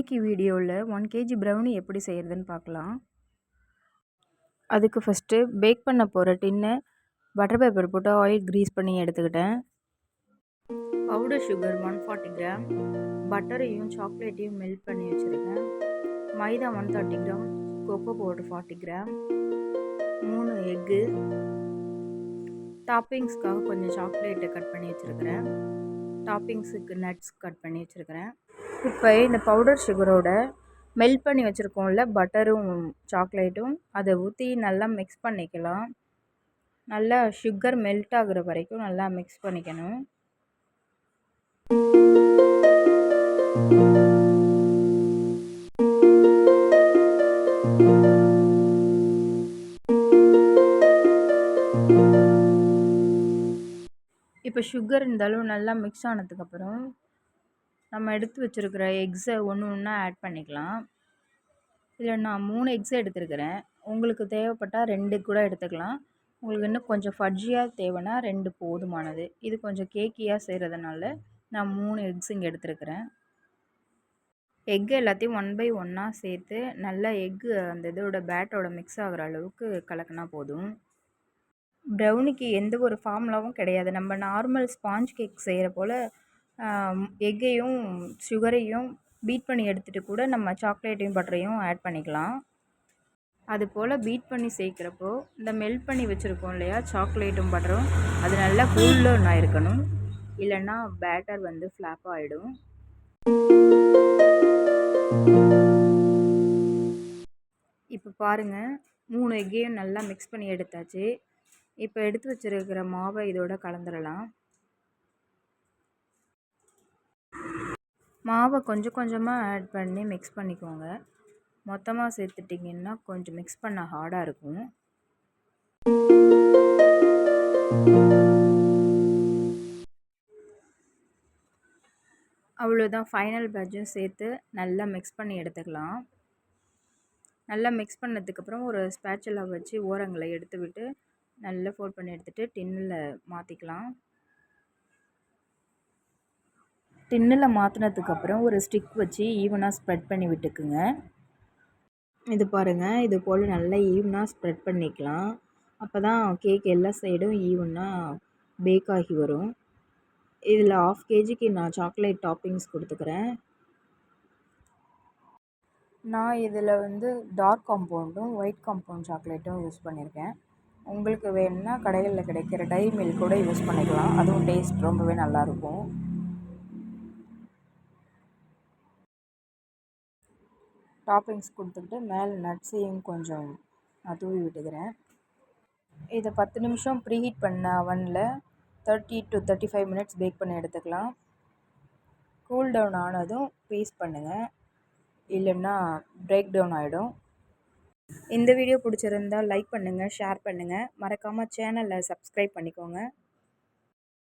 இன்றைக்கி வீடியோவில் one KG brownie எப்படி செய்கிறதுன்னு பார்க்கலாம். அதுக்கு ஃபஸ்ட்டு பேக் பண்ண போகிற டின்னு பட்டர் பேப்பர் போட்டு ஆயில் க்ரீஸ் பண்ணி எடுத்துக்கிட்டேன். Powder sugar one forty gram பட்டரையும் சாக்லேட்டையும் மெல்ட் பண்ணி வச்சுருக்கேன். Maida one thirty gram cocoa powder forty gram மூணு எக்கு டாப்பிங்ஸ்க்காக கொஞ்சம் சாக்லேட்டை கட் பண்ணி வச்சுருக்கிறேன். டாப்பிங்ஸுக்கு நட்ஸ் கட் பண்ணி வச்சுருக்கிறேன். இப்போ இந்த பவுடர் சுகரோட மெல்ட் பண்ணி வச்சுருக்கோம்ல பட்டரும் சாக்லேட்டும் அதை ஊற்றி நல்லா மிக்ஸ் பண்ணிக்கலாம். நல்லா சுகர் மெல்ட் ஆகுற வரைக்கும் நல்லா மிக்ஸ் பண்ணிக்கணும். இப்போ சுகர் இருந்தாலும் நல்லா மிக்ஸ் ஆனதுக்கப்புறம் நம்ம எடுத்து வச்சுருக்கிற எக்ஸை ஒன்று ஒன்றா ஆட் பண்ணிக்கலாம். இதில் நான் மூணு எக்ஸ் எடுத்துருக்கிறேன். உங்களுக்கு தேவைப்பட்டால் ரெண்டு கூட எடுத்துக்கலாம். உங்களுக்கு இன்னும் கொஞ்சம் ஃபட்ஜியாக தேவைன்னா ரெண்டு போதுமானது. இது கொஞ்சம் கேக்கியாக செய்கிறதுனால நான் மூணு எக்ஸ் இங்கே எடுத்துருக்கிறேன். எக்கு எல்லாத்தையும் ஒன் பை ஒன்னாக சேர்த்து நல்லா எக்கு அந்த இதோட பேட்டோட மிக்ஸ் ஆகிற அளவுக்கு கலக்கினா போதும். ப்ரௌனிக்கு எந்த ஒரு ஃபார்முலாவும் கிடையாது. நம்ம நார்மல் ஸ்பாஞ்ச் கேக் செய்கிற போல் எக்கையும் சுகரையும் பீட் பண்ணி எடுத்துகிட்டு கூட நம்ம சாக்லேட்டையும் பட்டரையும் ஆட் பண்ணிக்கலாம். அது போல் பீட் பண்ணி சேர்க்குறப்போ இந்த மெல்ட் பண்ணி வச்சுருக்கோம் இல்லையா சாக்லேட்டும் பட்டரும் அது நல்லா கூல்டவுன் இருக்கணும். இல்லைன்னா பேட்டர் வந்து ஃப்ளாப் ஆகிடும் இப்போ பாருங்கள் மூணு எக்கையும் நல்லா மிக்ஸ் பண்ணி எடுத்தாச்சு. இப்போ எடுத்து வச்சுருக்கிற மாவை இதோட கலந்துடலாம் மாவை கொஞ்சம் கொஞ்சமாக ஆட் பண்ணி மிக்ஸ் பண்ணிக்கோங்க. மொத்தமாக சேர்த்துட்டிங்கன்னா கொஞ்சம் மிக்ஸ் பண்ண ஹார்டாக இருக்கும். அவ்வளோதான் ஃபைனல் பேட்சும் சேர்த்து நல்லா மிக்ஸ் பண்ணி எடுத்துக்கலாம். நல்லா மிக்ஸ் பண்ணதுக்கப்புறம் ஒரு ஸ்பேச்சலா வச்சு ஓரங்களை எடுத்து விட்டு நல்லா ஃபோல்ட் பண்ணி எடுத்துகிட்டு டின்னில் மாற்றிக்கலாம் டின்னில் மாற்றினதுக்கப்புறம் ஒரு ஸ்டிக் வச்சு ஈவனாக ஸ்ப்ரெட் பண்ணி விட்டுக்குங்க. இது பாருங்கள் இது போல் நல்லா ஈவனாக ஸ்ப்ரெட் பண்ணிக்கலாம். அப்போ தான் கேக் எல்லா சைடும் ஈவனாக பேக் ஆகி வரும். இதில் ஆஃப் கேஜிக்கு நான் சாக்லேட் டாப்பிங்ஸ் கொடுத்துக்கிறேன். நான் இதில் வந்து டார்க் காம்பவுண்டும் ஒயிட் காம்பவுண்ட் சாக்லேட்டும் யூஸ் பண்ணியிருக்கேன் உங்களுக்கு வேணும்னா கடைகளில் கிடைக்கிற டை மில்க் கூட யூஸ் பண்ணிக்கலாம். அதுவும் டேஸ்ட் ரொம்பவே நல்லாயிருக்கும். டாப்பிங்ஸ் கொடுத்துக்கிட்டு மேலே நட்ஸையும் கொஞ்சம் நான் தூவி விட்டுக்கிறேன். இதை பத்து நிமிஷம் ப்ரீஹீட் பண்ண அவனில் thirty to thirty five minutes bake பண்ணி எடுத்துக்கலாம். கூல் டவுன் ஆனதும் பீஸ் பண்ணுங்கள் இல்லைன்னா பிரேக் டவுன் ஆகிடும் இந்த வீடியோ பிடிச்சிருந்தால் லைக் பண்ணுங்கள் ஷேர் பண்ணுங்கள் மறக்காமல் சேனலை சப்ஸ்கிரைப் பண்ணிக்கோங்க.